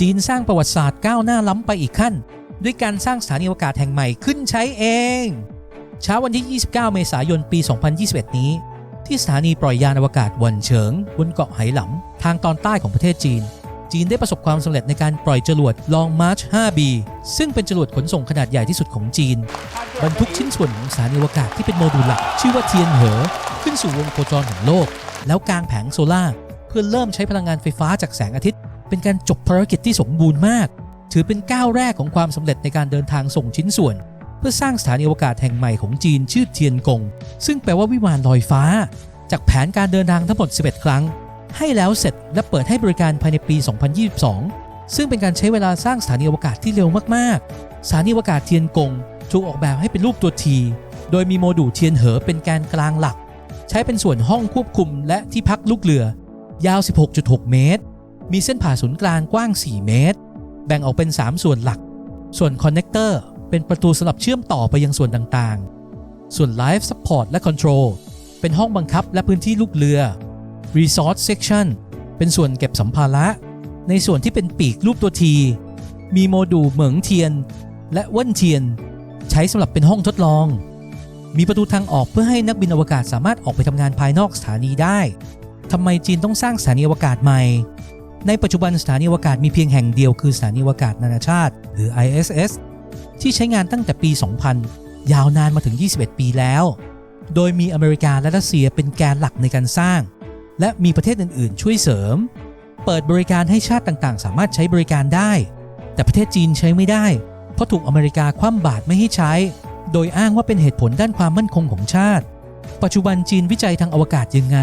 จีนสร้างประวัติศาสตร์ก้าวหน้าล้ำไปอีกขั้น ด้วยการสร้างสถานีอวกาศแห่งใหม่ขึ้นใช้เองเช้าวันที่ 29 เมษายนปี 2021 นี้ ที่สถานีปล่อยยานอวกาศหวันเฉิง บนเกาะไหหลำทางตอนใต้ของประเทศจีน จีนได้ประสบความสำเร็จในการปล่อยจรวด Long March 5B ซึ่งเป็นจรวดขนส่งขนาดใหญ่ที่สุดของจีน บรรทุกชิ้นส่วนของสถานีอวกาศที่เป็นโมดูลหลัก ชื่อว่าเทียนเหอ ขึ้นสู่วงโคจรของโลก แล้วกางแผงโซล่าเพื่อเริ่มใช้พลังงานไฟฟ้าจากแสงอาทิตย์ เป็นการจบภารกิจที่สมบูรณ์มาก ถือเป็นก้าวแรกของความสำเร็จในการเดินทางส่งชิ้นส่วน เพื่อสร้างสถานีอวกาศแห่งใหม่ของจีนชื่อเทียนกง ซึ่งแปลว่าวิมานลอยฟ้า จากแผนการเดินทางทั้งหมด 11 ครั้ง ให้แล้วเสร็จและเปิดให้บริการภายในปี 2022 ซึ่งเป็นการใช้เวลาสร้างสถานีอวกาศที่เร็วมากๆ สถานีอวกาศเทียนกงถูกออกแบบให้เป็นรูปตัวทีโดยมีโมดูลเทียนเหอเป็นแกนกลางหลัก ใช้เป็นส่วนห้องควบคุมและที่พักลูกเรือ ยาว 16.6 เมตร มีเส้นผ่าศูนย์กลางกว้าง 4 เมตร แบ่งออกเป็น 3 ส่วนหลัก ส่วนคอนเน c เตอร์เป็นประตูสำหรับเชื่อมต่อไปยังส่วนต่างๆ ส่วน Live Support และ Control เป็นห้องบังคับและพื้นที่ลูกเรือ Resource Section เป็นส่วนเก็บสัมภาระ ในส่วนที่เป็นปีกรูปตัวที มีโมดูลเหมิงเทียน และว่นเทียน ใช้สำหรับเป็นห้องทดลอง มีประตูทางออกเพื่อให้นักบินอวกาศสามารถออกไปทำงานภายนอกสถานีได้ทำไมจีนต้องสร้างสถานีอวกาศใหม่ ในปัจจุบันสถานีอวกาศมีเพียงแห่งเดียวคือสถานีอวกาศนานาชาติ หรือ ISS ที่ใช้งานตั้งแต่ปี 2000 ยาวนานมาถึง 21 ปีแล้ว โดยมีอเมริกาและรัสเซียเป็นแกนหลักในการสร้าง และมีประเทศอื่น ๆ ช่วยเสริม เปิดบริการให้ชาติต่าง ๆ สามารถใช้บริการได้ แต่ประเทศจีนใช้ไม่ได้ เพราะถูกอเมริกาคว่ำบาตรไม่ให้ใช้ โดยอ้างว่าเป็นเหตุผลด้านความมั่นคงของชาติ ปัจจุบันจีนวิจัยทางอวกาศยังไง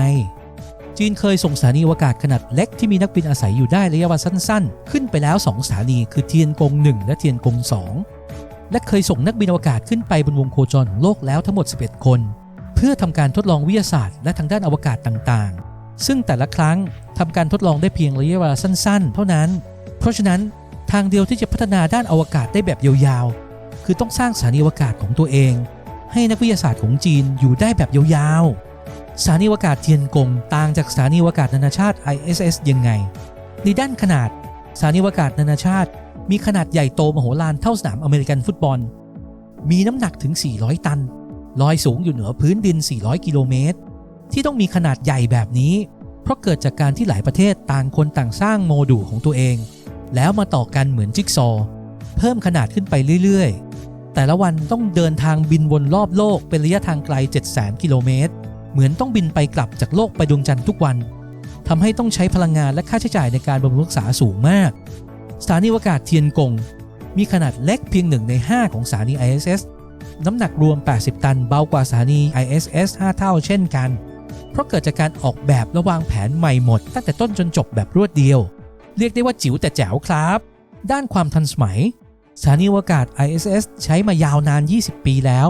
จีนเคยส่งสถานีอวกาศขนาดเล็กที่มีนักบินอาศัยอยู่ได้ระยะเวลาสั้นๆ ขึ้นไปแล้ว 2 สถานีคือเทียนกง 1 และเทียนกง 2 และเคยส่งนักบินอวกาศขึ้นไปบนวงโคจรของโลกแล้วทั้งหมด 11 คน เพื่อทำการทดลองวิทยาศาสตร์และทางด้านอวกาศต่างๆ ซึ่งแต่ละครั้งทำการทดลองได้เพียงระยะเวลาสั้น ๆ เท่านั้น เพราะฉะนั้นทางเดียวที่จะพัฒนาด้านอวกาศได้แบบยาวๆ คือต้องสร้างสถานีอวกาศของตัวเอง ให้นักวิทยาศาสตร์ของจีนอยู่ได้แบบยาวๆ สถานีอวกาศเทียนกงต่างจากสถานีอวกาศนานาชาติ ISS ยังไง ในด้านขนาดสถานีอวกาศนานาชาติ มีขนาดใหญ่โตมโหฬารเท่าสนามอเมริกันฟุตบอล มีน้ำหนักถึง 400 ตัน ลอยสูงอยู่เหนือพื้นดิน 400 กิโลเมตร ที่ต้องมีขนาดใหญ่แบบนี้ เพราะเกิดจากการที่หลายประเทศต่างคนต่างสร้างโมดูลของตัวเอง แล้วมาต่อกันเหมือนจิ๊กซอว์เพิ่มขนาดขึ้นไปเรื่อยๆ แต่ละวันต้องเดินทางบินวนรอบโลกเป็นระยะทางไกล 700,000 กิโลเมตร เหมือนต้องบินไปกลับจากโลกไปดวงจันทร์ทุกวันทำให้ต้องใช้พลังงานและค่าใช้จ่ายในการบำรุงรักษาสูงมาก สถานีอวกาศเทียนกง มีขนาดเล็กเพียงหนึ่งใน 5 ของสถานี ISS น้ำหนักรวม 80 ตันเบากว่าสถานี ISS 5 เท่าเช่นกัน เพราะเกิดจากการออกแบบและวางแผนใหม่หมด ตั้งแต่ต้นจนจบแบบรวดเดียว เรียกได้ว่าจิ๋วแต่แจ๋วครับ ด้านความทันสมัย สถานีอวกาศ ISS ใช้มายาวนาน 20 ปีแล้ว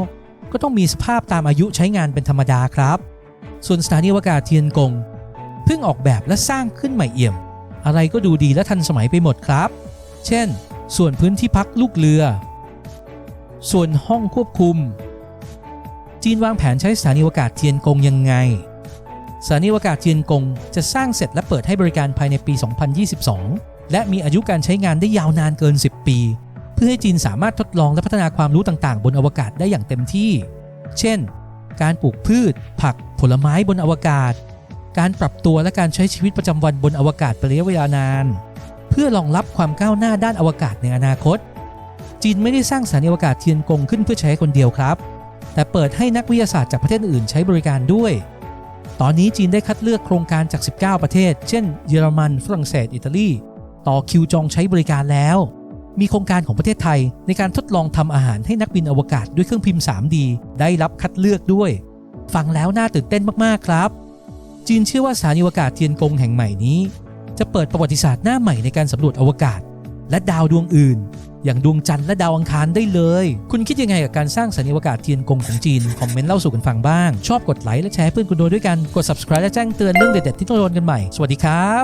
ก็ต้องมีสภาพตามอายุใช้งานเป็นธรรมดาครับ ส่วนสถานีอวกาศเทียนกงเพิ่งออกแบบและสร้างขึ้นใหม่เอี่ยม อะไรก็ดูดีและทันสมัยไปหมดครับ เช่น ส่วนพื้นที่พักลูกเรือ ส่วนห้องควบคุม จีนวางแผนใช้สถานีอวกาศเทียนกงยังไงสถานีอวกาศเทียนกงจะสร้างเสร็จและเปิดให้บริการภายในปี 2022 และมีอายุการใช้งานได้ยาวนานเกิน 10 ปี เพื่อให้จีนสามารถทดลองและพัฒนาความรู้ต่างๆ บนอวกาศได้อย่างเต็มที่ เช่น การปลูกพืช ผัก ผลไม้บนอวกาศ การปรับตัวและการใช้ชีวิตประจำวันบนอวกาศเป็นระยะเวลานาน เพื่อรองรับความก้าวหน้าด้านอวกาศในอนาคต จีนไม่ได้สร้างสถานีอวกาศเทียนกงขึ้นเพื่อใช้คนเดียวครับ แต่เปิดให้นักวิทยาศาสตร์จากประเทศอื่นใช้บริการด้วยตอนนี้จีนได้คัดเลือกโครงการจาก 19 ประเทศ เช่น เยอรมัน ฝรั่งเศส อิตาลี ต่อคิวจองใช้บริการแล้ว มีโครงการของประเทศไทย ในการทดลองทำอาหารให้นักบินอวกาศด้วยเครื่องพิมพ์ 3D ได้รับคัดเลือกด้วย ฟังแล้วน่าตื่นเต้นมากๆครับ จีนเชื่อว่าสถานีอวกาศเทียนกงแห่งใหม่นี้ จะเปิดประวัติศาสตร์หน้าใหม่ในการสำรวจอวกาศ และดาวดวงอื่น อย่างดวงจันทร์และดาวอังคารได้เลย คุณคิดยังไงกับการสร้างสถานีอวกาศเทียนกงของจีนคอมเมนต์เล่าสู่กันฟังบ้างชอบกดไลค์และแชร์เพื่อนคุณโดยด้วยกันกด subscribe และแจ้งเตือนเรื่องเด็ดๆที่ต้องโดนกันใหม่สวัสดีครับ